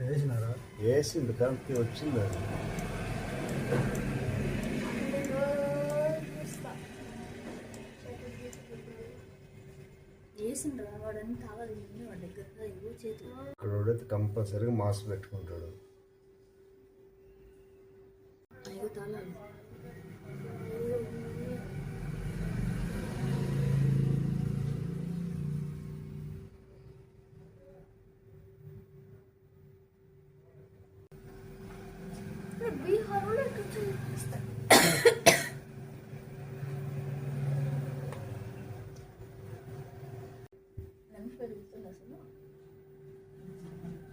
వేసినారా? వేసింది కరెక్ట్ వచ్చింది అది. వాడైతే కంపల్సరీగా మాస్క్ పెట్టుకుంటాడు ఐదు తాళాలు బీహార్లో లంగ్స్ పెరుగుతుంది అసలు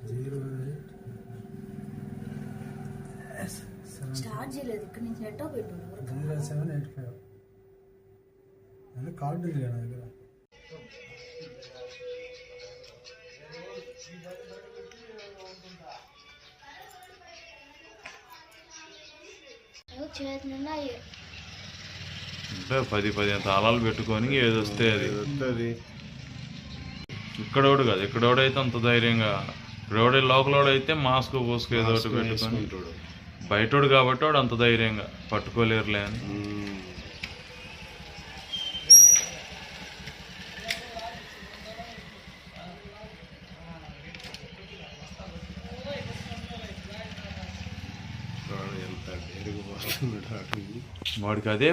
జీరో స్టార్ట్ చేయలేదు ఇక్కడ నుంచి నెట్టో పెట్టు సెవెన్ ఎయిట్ ఫైవ్ కార్డు ఉంది కదా దగ్గర అంటే పది పదిహేను తాళాలు పెట్టుకొని ఏది వస్తే అది. వస్తుంది ఇక్కడోడు కాదు ఇక్కడోడైతే అంత ధైర్యంగా. ఇక్కడోడే లోకలోడు అయితే మాస్క్ పోసుకు ఏదో ఒకటి పెట్టుకొని బయటోడు కాబట్టి వాడు అంత ధైర్యంగా. పట్టుకోలేరులే అని. మ్మ్. వాడికి అదే